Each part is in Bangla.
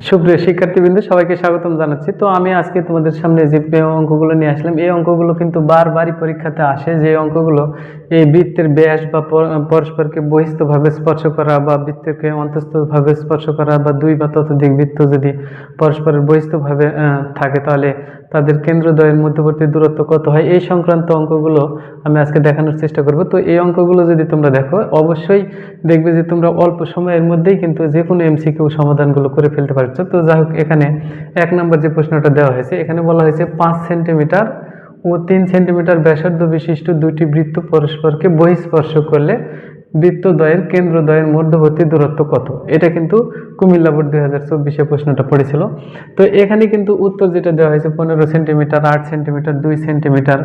সুপ্রিয় শিক্ষার্থীবৃন্দ, সবাইকে স্বাগতম জানাচ্ছি। তো আমি আজকে তোমাদের সামনে যে অঙ্কগুলো নিয়ে আসলাম, এই অঙ্কগুলো কিন্তু বারবারই পরীক্ষাতে আসে। যে অঙ্কগুলো এই বৃত্তের ব্যাস বা পরস্পরকে বহিস্থভাবে স্পর্শ করা বা বৃত্তকে অন্তস্থভাবে স্পর্শ করা বা দুই বা ততোধিক বৃত্ত যদি পরস্পরের বহিস্থভাবে থাকে, তাহলে তাদের কেন্দ্রদ্বয়ের মধ্যবর্তী দূরত্ব কত হয়? এই সংক্রান্ত অঙ্কগুলো আমি আজকে দেখানোর চেষ্টা করব। তো এই অঙ্কগুলো যদি তোমরা দেখো, অবশ্যই দেখবে যে তোমরা অল্প সময়ের মধ্যেই কিন্তু যে কোনো এমসিকিউ সমাধানগুলো করে ফেলতে পারছ তো যাই হোক, এখানে এক নম্বর যে প্রশ্নটা দেওয়া হয়েছে, এখানে বলা হয়েছে পাঁচ সেন্টিমিটার ও তিন সেন্টিমিটার ব্যাসার্ধ বিশিষ্ট দুটি বৃত্ত পরস্পরকে বহিঃস্পর্শ করলে বৃত্তদ্বয়ের কেন্দ্রদ্বয়ের মধ্যবর্তী দূরত্ব কত? এটা কিন্তু কুমিল্লা বোর্ড দুই হাজার চব্বিশে প্রশ্নটা পড়েছিল। তো এখানে কিন্তু উত্তর যেটা দেওয়া হয়েছে, পনেরো সেন্টিমিটার, আট সেন্টিমিটার, দুই সেন্টিমিটার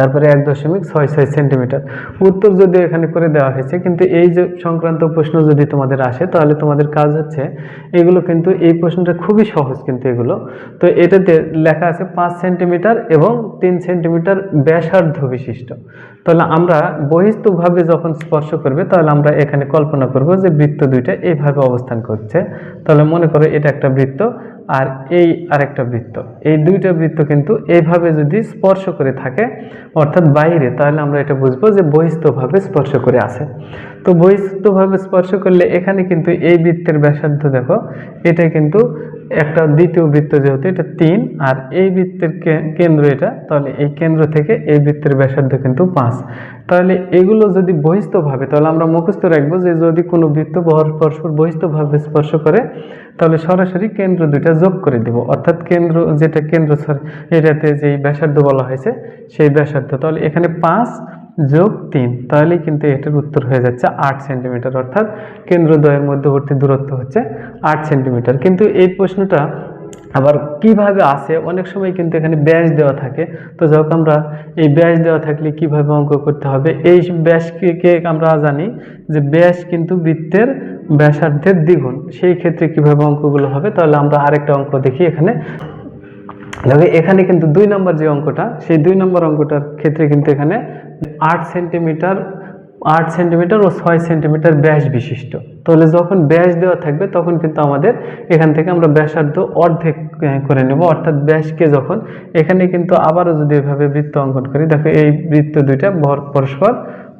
তারপরে এক দশমিক ছয় ছয় সেন্টিমিটার। উত্তর যদি এখানে করে দেওয়া হয়েছে, কিন্তু এই যে সংক্রান্ত প্রশ্ন যদি তোমাদের আসে, তাহলে তোমাদের কাজ হচ্ছে এগুলো কিন্তু, এই প্রশ্নটা খুবই সহজ কিন্তু এগুলো। তো এটাতে লেখা আছে পাঁচ সেন্টিমিটার এবং তিন সেন্টিমিটার ব্যাসার্ধ বিশিষ্ট। তাহলে আমরা বহিস্থভাবে যখন স্পর্শ করবে, তাহলে আমরা এখানে কল্পনা করব যে বৃত্ত দুইটা এইভাবে অবস্থান করছে। তাহলে মনে করো এটা একটা বৃত্ত আর এই আরেকটা বৃত্ত। এই দুইটা বৃত্ত কিন্তু এইভাবে যদি স্পর্শ করে থাকে, অর্থাৎ বাইরে, তাহলে আমরা এটা বুঝব যে বহিস্থভাবে স্পর্শ করে আছে। তো বহিস্থভাবে স্পর্শ করলে এখানে কিন্তু এই বৃত্তের ব্যাসার্ধ দেখো, এটা কিন্তু একটা দ্বিতীয় বৃত্ত যেহেতু, এটা তিন, আর এই বৃত্তের কেন্দ্র এটা, তাহলে এই কেন্দ্র থেকে এই বৃত্তের ব্যাসার্ধ কিন্তু পাঁচ। তাহলে এগুলো যদি বহিস্থভাবে, তাহলে আমরা মুখস্থ রাখব যে যদি কোনো বৃত্ত পর- পরস্পর বহিস্থভাবে স্পর্শ করে, তাহলে সরাসরি কেন্দ্র দুইটা যোগ করে দিব। অর্থাৎ কেন্দ্র, যেটা কেন্দ্র এটাতে যেই ব্যাসার্ধ বলা হয়েছে, সেই ব্যাসার্ধ, তাহলে এখানে পাঁচ যোগ তিন তাহলে কিন্তু এটার উত্তর হয়ে যাচ্ছে আট সেন্টিমিটার। অর্থাৎ কেন্দ্রদ্বয়ের মধ্যবর্তী দূরত্ব হচ্ছে আট সেন্টিমিটার। কিন্তু এই প্রশ্নটা আবার কীভাবে আসে? অনেক সময় কিন্তু এখানে ব্যাস দেওয়া থাকে। তো যখন আমরা এই ব্যাস দেওয়া থাকলে কীভাবে অঙ্ক করতে হবে? এই ব্যাসকে আমরা জানি যে ব্যাস কিন্তু বৃত্তের ব্যাসার্ধের দ্বিগুণ। সেই ক্ষেত্রে কীভাবে অঙ্কগুলো হবে? তাহলে আমরা আরেকটা অঙ্ক দেখি এখানে। দেখো, এখানে কিন্তু দুই নম্বর যে অঙ্কটা, সেই দুই নম্বর অঙ্কটার ক্ষেত্রে কিন্তু এখানে আট সেন্টিমিটার আট সেন্টিমিটার ও ছয় সেন্টিমিটার ব্যাস বিশিষ্ট। তাহলে যখন ব্যাস দেওয়া থাকবে, তখন কিন্তু আমাদের এখান থেকে আমরা ব্যাসার্ধ অর্ধেক করে নেব। অর্থাৎ ব্যাসকে যখন এখানে কিন্তু আবারও যদি এভাবে বৃত্ত অঙ্কন করি, দেখো, এই বৃত্ত দুইটা ভর- পরস্পর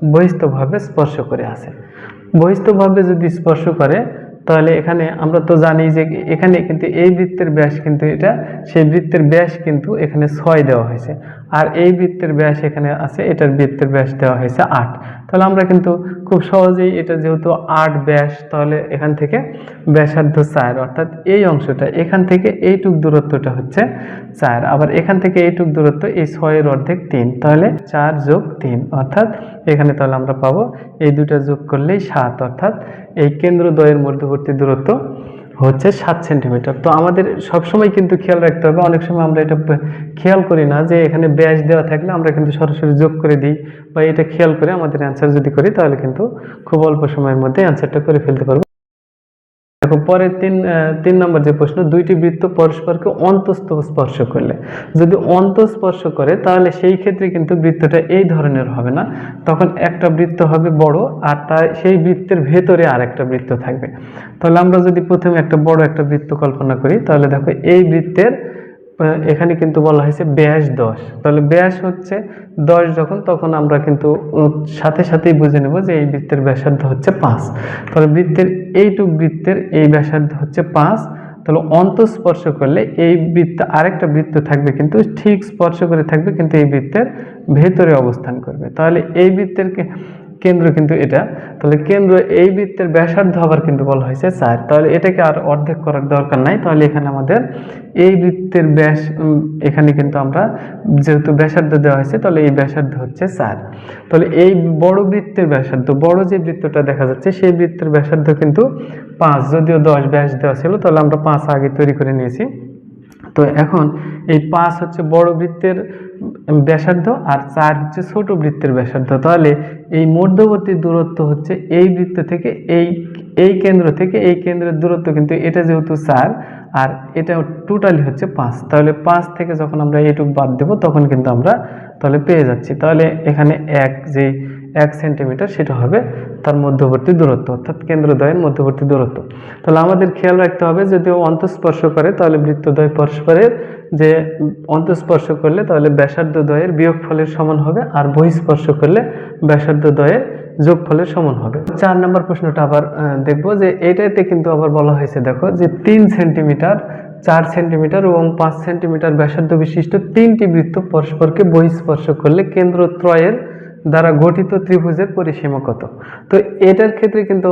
বহিস্থভাবে স্পর্শ করে আসে। বহিস্থভাবে যদি স্পর্শ করে তাহলে এখানে আমরা তো জানি যে এখানে কিন্তু এই বৃত্তের ব্যাস কিন্তু এটা, সেই বৃত্তের ব্যাস কিন্তু এখানে ছয় দেওয়া হয়েছে। আর এই বৃত্তের ব্যাস এখানে আছে, এটার বৃত্তের ব্যাস দেওয়া হয়েছে আট। তাহলে আমরা কিন্তু খুব সহজেই এটা যেহেতু আট ব্যাস, তাহলে এখান থেকে ব্যাসার্ধ চার, অর্থাৎ এই অংশটা, এখান থেকে এইটুক দূরত্বটা হচ্ছে চার, আবার এখান থেকে এইটুক দূরত্ব এই ছয়ের অর্ধেক তিন, তাহলে চার যোগ তিন, অর্থাৎ এখানে তাহলে আমরা পাবো এই দুটো যোগ করলেই সাত, অর্থাৎ এই কেন্দ্র কেন্দ্রদ্বয়ের মধ্যবর্তী দূরত্ব হচ্ছে সাত সেন্টিমিটার তো আমাদের সবসময় কিন্তু খেয়াল রাখতে হবে। অনেক সময় আমরা এটা খেয়াল করি না যে এখানে ব্যাস দেওয়া থাকলে আমরা কিন্তু সরাসরি যোগ করে দিই বা এটা খেয়াল করে আমাদের অ্যান্সার যদি করি তাহলে কিন্তু খুব অল্প সময়ের মধ্যে অ্যান্সারটা করে ফেলতে পারব। দেখো, পরে তিন তিন নম্বর যে প্রশ্ন, দুইটি বৃত্ত পরস্পরকে অন্তস্থ স্পর্শ করলে। যদি অন্তঃস্পর্শ করে, তাহলে সেই ক্ষেত্রে কিন্তু বৃত্তটা এই ধরনের হবে না। তখন একটা বৃত্ত হবে বড়, আর তার, সেই বৃত্তের ভেতরে আর একটা বৃত্ত থাকবে। তাহলে আমরা যদি প্রথমে একটা বড় একটা বৃত্ত কল্পনা করি, তাহলে দেখো, এই বৃত্তের এখানে কিন্তু বলা হয়েছে ব্যাস দশ। তাহলে ব্যাস হচ্ছে দশ যখন, তখন আমরা কিন্তু সাথে সাথেই বুঝে নেব যে এই বৃত্তের ব্যাসার্ধ হচ্ছে পাঁচ। তাহলে বৃত্তের, এইটুক বৃত্তের এই ব্যাসার্ধ হচ্ছে পাঁচ। তাহলে অন্তঃস্পর্শ করলে এই বৃত্ত, আরেকটা বৃত্ত থাকবে কিন্তু ঠিক স্পর্শ করে থাকবে কিন্তু এই বৃত্তের ভেতরে অবস্থান করবে। তাহলে এই বৃত্তের কেন্দ্র কিন্তু এটা। তাহলে কেন্দ্র এই বৃত্তের ব্যাসার্ধ আবার কিন্তু বলা হয়েছে চার। তাহলে এটাকে আর অর্ধেক করার দরকার নাই। তাহলে এখানে আমাদের এই বৃত্তের ব্যাস এখানে কিন্তু আমরা যেহেতু ব্যাসার্ধ দেওয়া হয়েছে, তাহলে এই ব্যাসার্ধ হচ্ছে চার। তাহলে এই বড় বৃত্তের ব্যাসার্ধ, বড় যে বৃত্তটা দেখা যাচ্ছে, সেই বৃত্তের ব্যাসার্ধ কিন্তু পাঁচ। যদিও দশ ব্যাস দেওয়া ছিল, তাহলে আমরা পাঁচ আগে তৈরি করে নিয়েছি। তো এখন এই পাঁচ হচ্ছে বড় বৃত্তের ব্যাসার্ধ আর চার হচ্ছে ছোট বৃত্তের ব্যাসার্ধ। তাহলে এই মধ্যবর্তী দূরত্ব হচ্ছে এই বৃত্ত থেকে এই এই কেন্দ্র থেকে এই কেন্দ্রের দূরত্ব কিন্তু এটা যেহেতু চার আর এটা টোটালি হচ্ছে পাঁচ। তাহলে পাঁচ থেকে যখন আমরা এইটুকু বাদ দেবো তখন কিন্তু আমরা তাহলে পেয়ে যাচ্ছি। তাহলে এখানে এক যে এক সেন্টিমিটার সেটা হবে তার মধ্যবর্তী দূরত্ব, অর্থাৎ কেন্দ্রদ্বয়ের মধ্যবর্তী দূরত্ব। তাহলে আমাদের খেয়াল রাখতে হবে যদি অন্তঃস্পর্শ করে, তাহলে বৃত্তদ্বয় পরস্পরের যে অন্তঃস্পর্শ করলে, তাহলে ব্যাসার্ধ দ্বয়ের বিয়োগফলের সমান হবে, আর বহিঃস্পর্শ করলে ব্যাসার্ধ দ্বয়ের যোগফলের সমান হবে। চার নম্বর প্রশ্নটা আবার দেখব যে এটাতে কিন্তু আবার বলা হয়েছে, দেখো, যে তিন সেন্টিমিটার চার সেন্টিমিটার এবং পাঁচ সেন্টিমিটার ব্যাসার্ধ বিশিষ্ট তিনটি বৃত্ত পরস্পরকে বহিঃস্পর্শ করলে কেন্দ্র ত্রয়ের দ্বারা গঠিত ত্রিভুজের পরিসীমা কত? তো এটার ক্ষেত্রে কিন্তু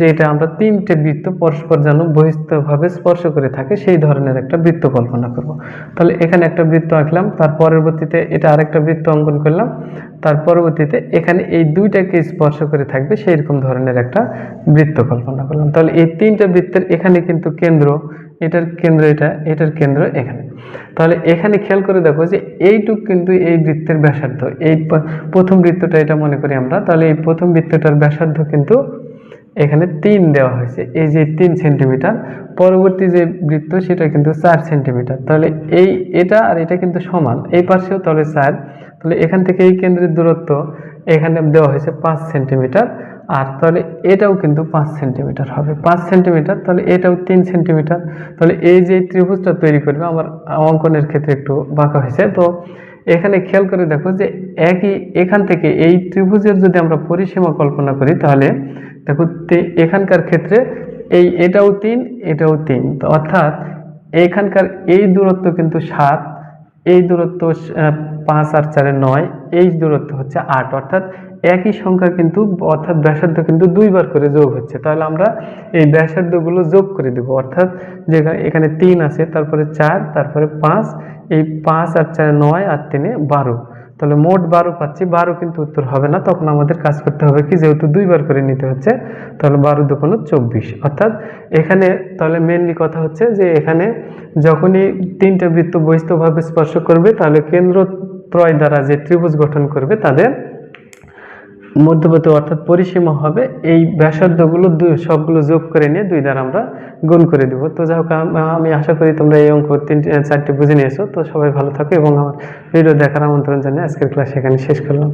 যেটা আমরা তিনটে বৃত্ত পরস্পর যেন বহিস্থভাবে স্পর্শ করে থাকে, সেই ধরনের একটা বৃত্ত কল্পনা করব। তাহলে এখানে একটা বৃত্ত আঁকলাম, তার পরবর্তীতে এটা আরেকটা বৃত্ত অঙ্কন করলাম, তার পরবর্তীতে এখানে এই দুইটাকে স্পর্শ করে থাকবে সেই রকম ধরনের একটা বৃত্ত কল্পনা করলাম। তাহলে এই তিনটা বৃত্তের এখানে কিন্তু কেন্দ্র এটার কেন্দ্র এটা, এটার কেন্দ্র এখানে। তাহলে এখানে খেয়াল করে দেখো যে এইটুক কিন্তু এই বৃত্তের ব্যাসার্ধ। এই প্রথম বৃত্তটা এটা মনে করি আমরা। তাহলে এই প্রথম বৃত্তটার ব্যাসার্ধ কিন্তু এখানে তিন দেওয়া হয়েছে। এই যে তিন সেন্টিমিটার, পরবর্তী যে বৃত্ত সেটা কিন্তু চার সেন্টিমিটার। তাহলে এই, এটা আর এটা কিন্তু সমান। এই পাশেও তাহলে চার। তাহলে এখান থেকে এই কেন্দ্রের দূরত্ব এখানে দেওয়া হয়েছে পাঁচ সেন্টিমিটার। আর তাহলে এটাও কিন্তু পাঁচ সেন্টিমিটার হবে। পাঁচ সেন্টিমিটার, তাহলে এটাও তিন সেন্টিমিটার। তাহলে এই যে ত্রিভুজটা তৈরি করবে, আমার অঙ্কনের ক্ষেত্রে একটু বাঁকা হয়েছে। তো এখানে খেয়াল করে দেখো যে একই এখান থেকে এই ত্রিভুজের যদি আমরা পরিসীমা কল্পনা করি, তাহলে দেখো এখানকার ক্ষেত্রে এই এটাও তিন এটাও তিন। তো অর্থাৎ এখানকার এই দূরত্ব কিন্তু সাত, এই দূরত্ব পাঁচ আর চারে নয়, এই দূরত্ব হচ্ছে আট। অর্থাৎ একই সংখ্যা কিন্তু, অর্থাৎ ব্যাসার্ধ কিন্তু দুইবার করে যোগ হচ্ছে। তাহলে আমরা এই ব্যাসার্ধগুলো যোগ করে দেব। অর্থাৎ যেখানে, এখানে তিন আছে, তারপরে চার, তারপরে পাঁচ, এই পাঁচ আর চারে নয় আর তিনে বারো। তাহলে মোট বারো পাচ্ছি, বারো কিন্তু উত্তর হবে না। তখন আমাদের কাজ করতে হবে কি, যেহেতু দুইবার করে নিতে হচ্ছে, তাহলে বারো দুকোনো চব্বিশ। অর্থাৎ এখানে তাহলে মেনলি কথা হচ্ছে যে এখানে যখনই তিনটে বৃত্ত বহিস্থভাবে স্পর্শ করবে, তাহলে কেন্দ্র ত্রয় দ্বারা যে ত্রিভুজ গঠন করবে, তাদের মধ্যবর্তী অর্থাৎ পরিসীমা হবে, এই ব্যাসার্ধগুলো দুই, সবগুলো যোগ করে নিয়ে দুই দ্বারা আমরা গুণ করে দেবো। তো যাই হোক, আমি আশা করি তোমরা এই অঙ্ক তিনটে, চারটি বুঝে নিয়েছো। তো সবাই ভালো থাকো এবং আমার ভিডিও দেখার আমন্ত্রণ জানিয়ে আজকের ক্লাস এখানে শেষ করলাম।